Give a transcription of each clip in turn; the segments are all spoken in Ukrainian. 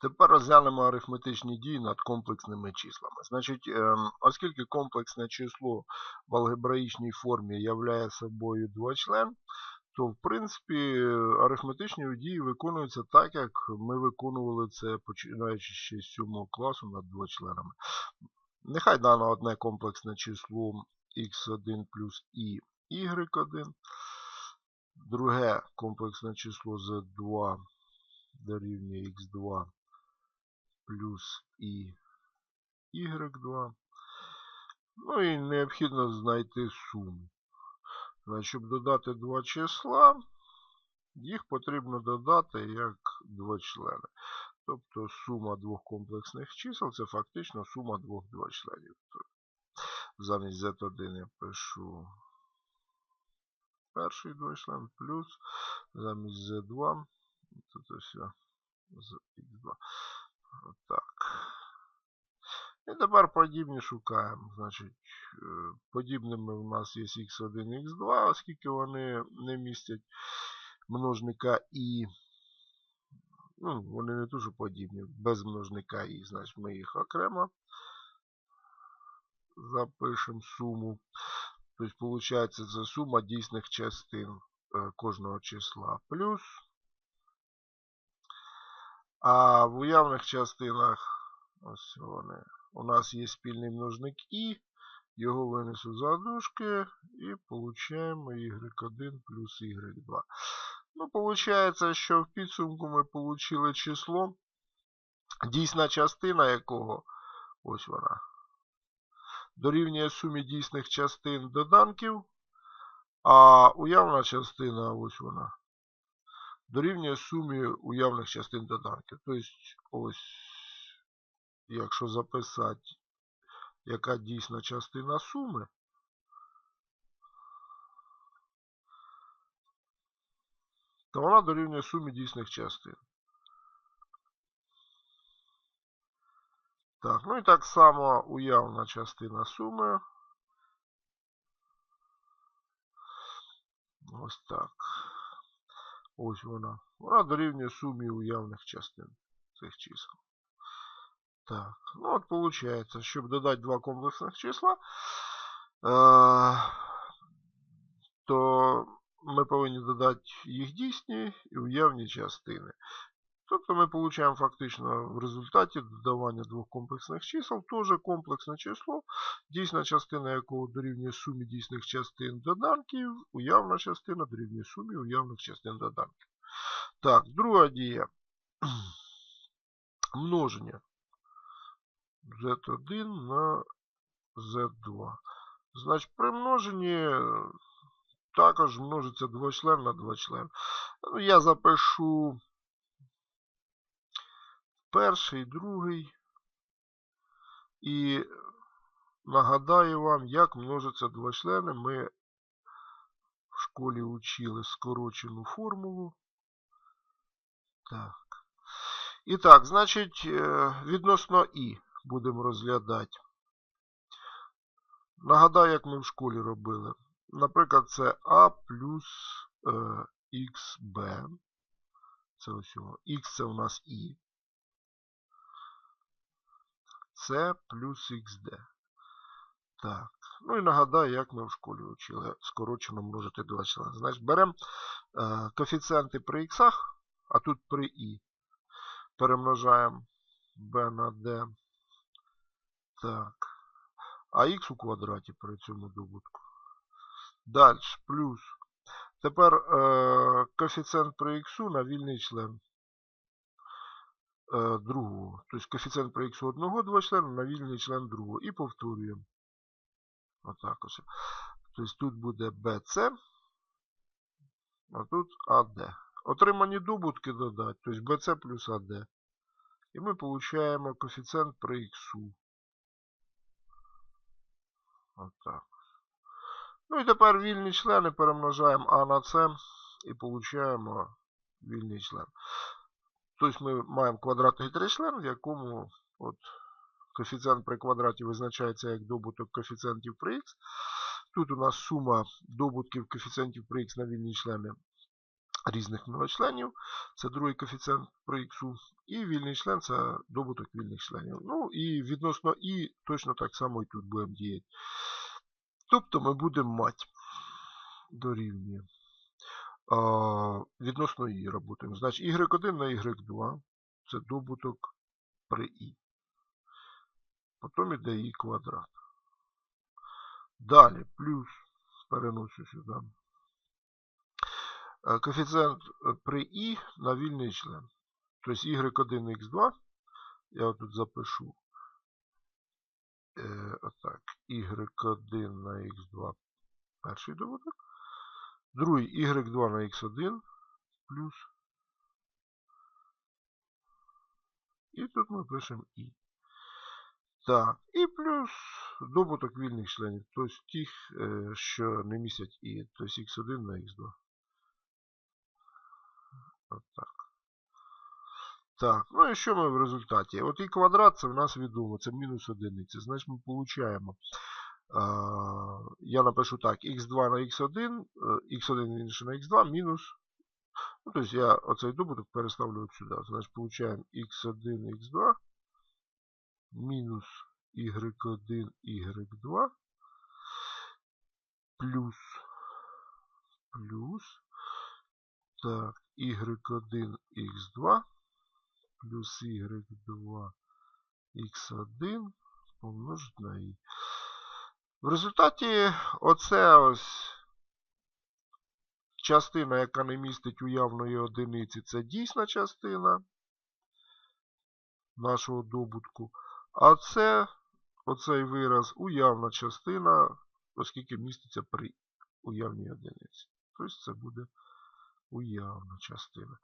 Тепер розглянемо арифметичні дії над комплексними числами. Значить, ем, оскільки комплексне число в алгебраїчній формі являє собою двочлен, то в принципі арифметичні дії виконуються так, як ми виконували це починаючи ще з 7 класу над двочленами. Нехай дано одне комплексне число x1 плюс і y1, друге комплексне число z2 дорівнює x2 плюс і y2. Ну і необхідно знайти суму. Щоб додати два числа, їх потрібно додати як два члени. Тобто сума двох комплексних чисел це фактично сума двох двочленів. Замість Z1 я пишу перший двочлен плюс замість Z2. Тут ось з X2. Отак. І тепер подібні шукаємо. Значить, е, Подібними у нас є x1 і x2, оскільки вони не містять множника і. Ну, вони не дуже подібні, без множника і, значить ми їх окремо запишемо суму. Тобто, виходить, це сума дійсних частин е, кожного числа плюс. А в уявних частинах ось вони, у нас є спільний множник І, його винесу за дужки і получаємо y1 плюс y2. Ну, виходить, що в підсумку ми отримали число, дійсна частина якого, ось вона, дорівнює сумі дійсних частин доданків, а уявна частина, ось вона, дорівнює сумі уявних частин доданків. Тобто, ось, якщо записати, яка дійсна частина суми, то вона дорівнює сумі дійсних частин. Так, ну і так само уявна частина суми. Ось так. Ось вона. Вона дорівнює сумі уявних частин цих чисел. Так, ну от виходить, щоб додати два комплексних числа, е, то ми повинні додати їх дійсні і уявні частини. Тобто ми отримуємо фактично в результаті додавання двох комплексних чисел теж комплексне число, дійсна частина якого дорівнює сумі дійсних частин доданків, уявна частина дорівнює сумі уявних частин доданків. Так, друга дія. Множення z1 на z2. Значить, при множенні також множиться двочлен на двочлен. Ну, Я запишу перший, другий. І нагадаю вам, як множиться двочлени. Ми в школі учили скорочену формулу. Так. І так, значить, е, відносно І будемо розглядати. Нагадаю, як ми в школі робили. Наприклад, це А плюс е, XB. Це ось його. Х це у нас І. С плюс XD. Так. Ну і нагадаю, як ми в школі вчили скорочено множити два члени. Значить, беремо е, коефіцієнти при х, а тут при І. Перемножаємо b на d. Так. А х у квадраті при цьому добутку. Далі, плюс. Тепер е, коефіцієнт при х на вільний член другого. Тобто коефіцієнт при х одного два члена на вільний член другого. І повторюємо. Отак ось. Тобто тут буде BC, а тут AD. Отримані добутки додати, тобто BC плюс AD. І ми отримуємо коефіцієнт при х. Отак. Ну і тепер вільні члени перемножаємо А на С і отримуємо вільний член. Тобто ми маємо квадратний тричлен, в якому от, коефіцієнт при квадраті визначається як добуток коефіцієнтів при х. Тут у нас сума добутків коефіцієнтів при х на вільні члени різних многочленів. Це другий коефіцієнт при х. І вільний член це добуток вільних членів. Ну і відносно і точно так само і тут будемо діяти. Тобто ми будемо мати дорівнює. Відносно і працюємо. Значить, y1 на y2 це добуток при і. Потім йде і квадрат. Далі плюс переношу сюди. Коефіцієнт при і на вільний член. Тобто y1 на x2. Я тут запишу. Е, отак. y1 на x2 перший добуток. Другий y2 на x1 плюс. І тут ми пишемо і. Так, і плюс добуток вільних членів, тобто тих, е, що не містять і, тобто x1 на x2. От так. Так, ну і що ми в результаті? От і квадрат це в нас відомо, це мінус одиниця. Значить ми получаємо, я напишу так, x2 на x1, x1 інше на x2 мінус. Ну, тобто я оцей добуток переставлю сюди. Значить, получаємо x1, x2 мінус y1, y2 плюс плюс так, y1, x2 плюс y2, x1 помножити на i. В результаті оце ось частина, яка не містить уявної одиниці, це дійсна частина нашого добутку. А це оцей вираз уявна частина, оскільки міститься при уявній одиниці. Тобто це буде уявна частина.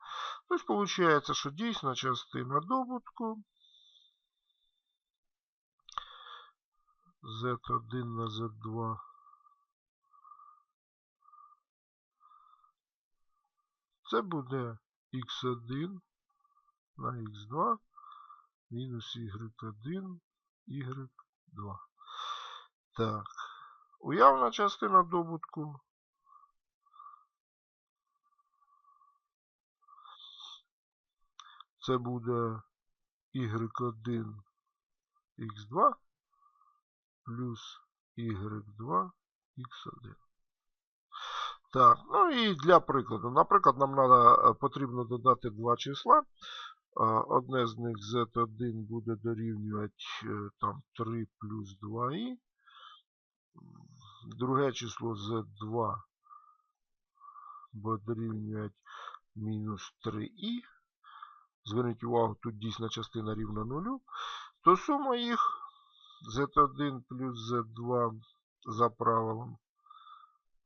Тобто, виходить, що дійсна частина добутку Z1 на Z2 це буде x1 на x2 мінус y1, y2. Так. Уявна частина добутку. Це буде y1 x2 плюс y2 x1. Так, ну і для прикладу. Наприклад, нам надо, потрібно додати два числа. Одне з них z1 буде дорівнювати е, там 3 плюс 2i. Друге число z2 буде дорівнювати мінус 3i. Зверніть увагу, тут дійсна частина рівна 0. То сума їх z1 плюс z2 за правилом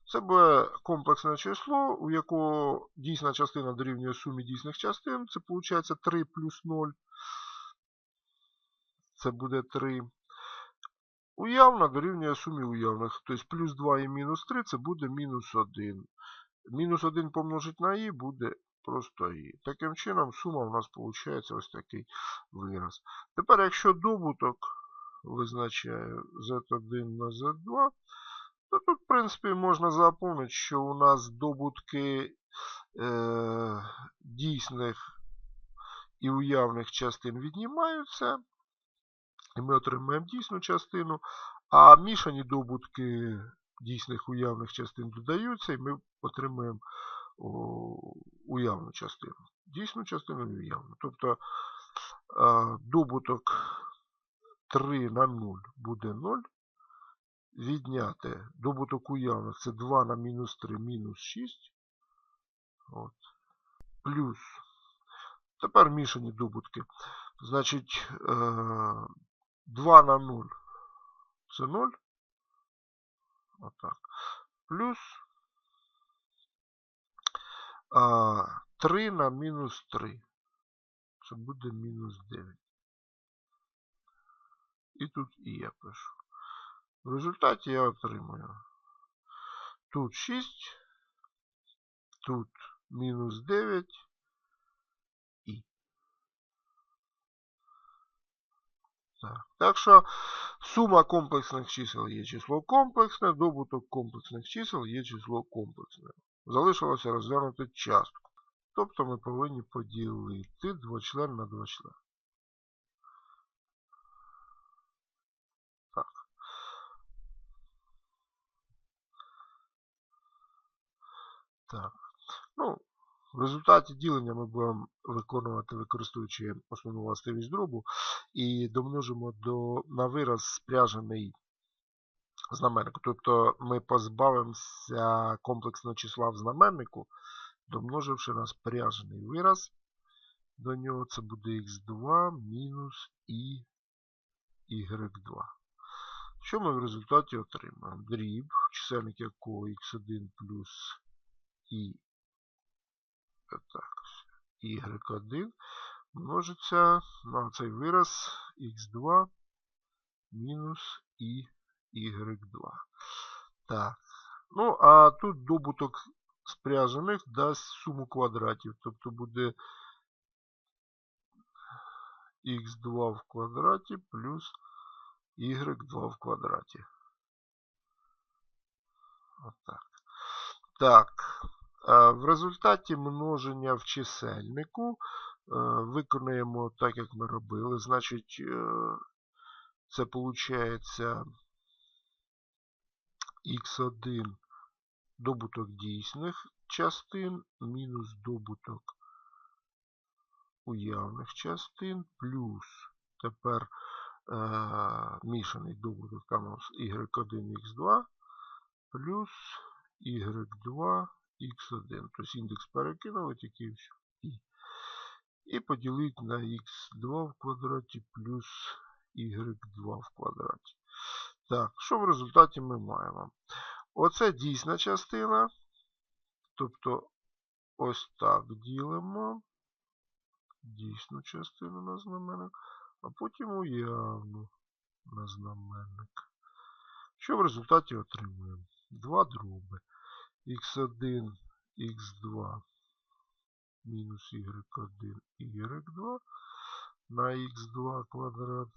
це буде комплексне число, у якого дійсна частина дорівнює сумі дійсних частин. Це виходить 3 плюс 0. Це буде 3. Уявна дорівнює сумі уявних. Тобто плюс 2 і мінус 3 це буде мінус 1. Мінус 1 помножить на і буде просто і. Таким чином, сума у нас виходить ось такий вираз. Тепер, якщо добуток визначає z1 на z2, то тут, в принципі, можна запомнити, що у нас добутки е, дійсних і уявних частин віднімаються. І ми отримаємо дійсну частину. А мішані добутки дійсних уявних частин додаються, і ми отримаємо уявну частину. Дійсну частину і уявну. Тобто е, добуток 3 на 0 буде 0 відняти добуток уявних це 2 на мінус 3 мінус 6. От. Плюс. Тепер мішані добутки. Значить, 2 е, на 0 це 0. Отак. Плюс 3 на мінус 3. Це буде мінус 9. І тут і я пишу. В результаті я отримую тут 6, тут мінус 9 і. Так. так що сума комплексних чисел є число комплексне, добуток комплексних чисел є число комплексне. Залишилося розглянути частку. Тобто ми повинні поділити двочлен на двочлен. Так. Ну, в результаті ділення ми будемо виконувати, використовуючи основну властивість дробу, і домножимо до, на вираз спряжений знаменнику. Тобто ми позбавимося комплексного числа в знаменнику, домноживши на спряжений вираз. До нього це буде х2 мінус і y2. Що ми в результаті отримаємо? Дріб, чисельник якого x1 плюс і так, y1 множиться на цей вираз x2 мінус і y2. Так. Ну, а тут добуток спряжених дасть суму квадратів. Тобто буде х2 в квадраті плюс y2 в квадраті. Отак. Так. В результаті множення в чисельнику виконуємо так, як ми робили. Значить, це виходить x1 добуток дійсних частин мінус добуток уявних частин, плюс тепер е, мішаний добуток там у y1, x2, плюс y2, x1. Тобто індекс перекинули, тільки все. І. І поділити на x2 в квадраті плюс y2 в квадраті. Так, що в результаті ми маємо? Оце дійсна частина. Тобто ось так ділимо дійсну частину на знаменник, а потім уявну на знаменник. Що в результаті отримуємо? Два дроби. X1, x2 мінус y1 y2 на x2 квадрат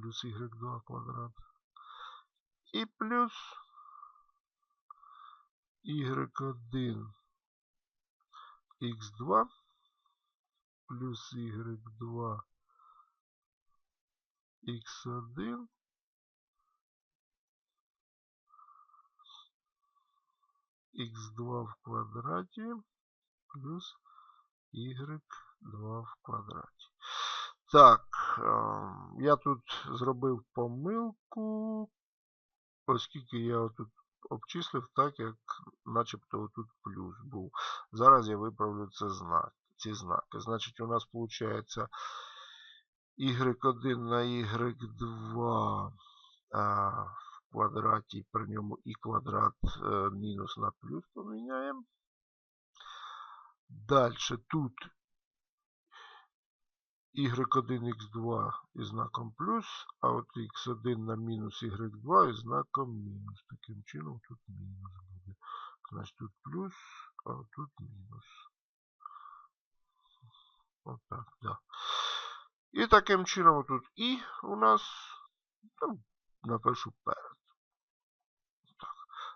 плюс y2 квадрат. І плюс y1 x2 плюс y2 x1 x2 в квадраті плюс y2 в квадраті. Так, я тут зробив помилку, оскільки я тут обчислив так, як начебто тут плюс був. Зараз я виправлю це знак, ці знаки. Значить, у нас виходить y1 на y2 в квадраті, при ньому і квадрат е, мінус на плюс поміняємо. Далі тут y1, x2 із знаком плюс, а от x1 на мінус y2 із знаком мінус. Таким чином тут мінус буде. Значить тут плюс, а тут мінус. Отак, да. І таким чином тут і у нас, ну, напишу перед.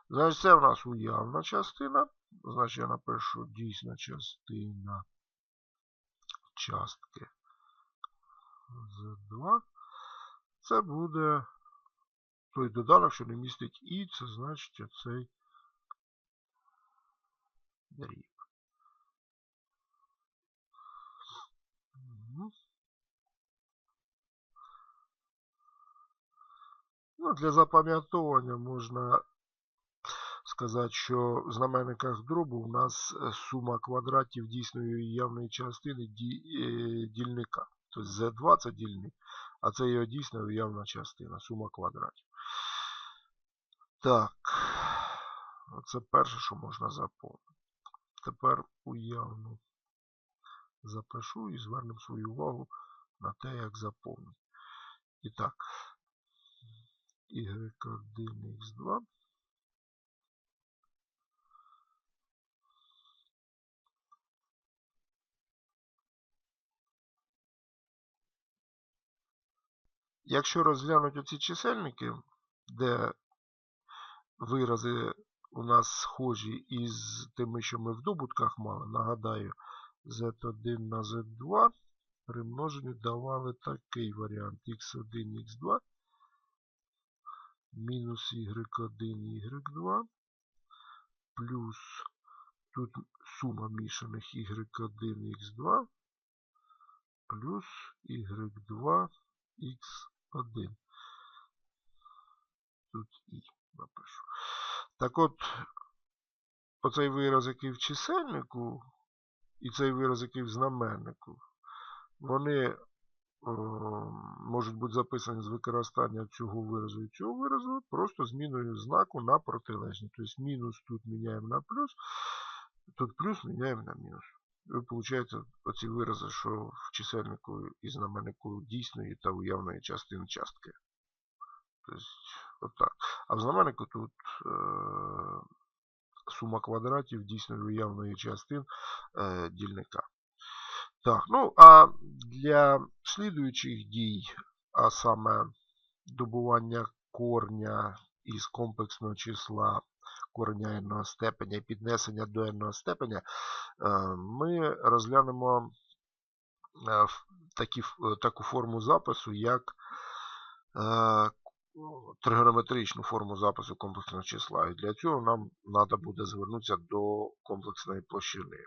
Значить, це у нас уявна частина. Значить, я напишу дійсна частина частки Z2. Це буде той доданок, що не містить І, це значить оцей дріб. Ну, Для запам'ятовування можна сказати, що в знаменниках дробу у нас сума квадратів дійсної явної частини дільника. Тобто Z2 це дільник, а це його дійсна уявна частина, сума квадратів. Так, це перше, що можна заповнити. Тепер уявно запишу і звернемо свою увагу на те, як заповнити. І так, y1, Якщо розглянути оці чисельники, де вирази у нас схожі із тими, що ми в добутках мали. Нагадаю, z1 на z2 при множенні давали такий варіант x1, x2 мінус y1, y2 плюс тут сума мішаних y1, x2 плюс y2, x1. Тут і напишу. Так от, оцей вираз, який в чисельнику, і цей вираз, який в знаменнику, вони о, можуть бути записані з використанням цього виразу і цього виразу, просто зміною знаку на протилежні. Тобто мінус тут міняємо на плюс, тут плюс міняємо на мінус. І виходить оці вирази, що в чисельнику і знаменнику дійсної та уявної частини частки. Тобто, отак. А в знаменнику тут е, сума квадратів дійсної уявної частин е, дільника. Так, ну а для слідуючих дій, а саме добування корня із комплексного числа корення n степеня і піднесення до n степеня, е, ми розглянемо е, такі, таку форму запису, як е, тригонометричну форму запису комплексного числа. І для цього нам треба буде звернутися до комплексної площини.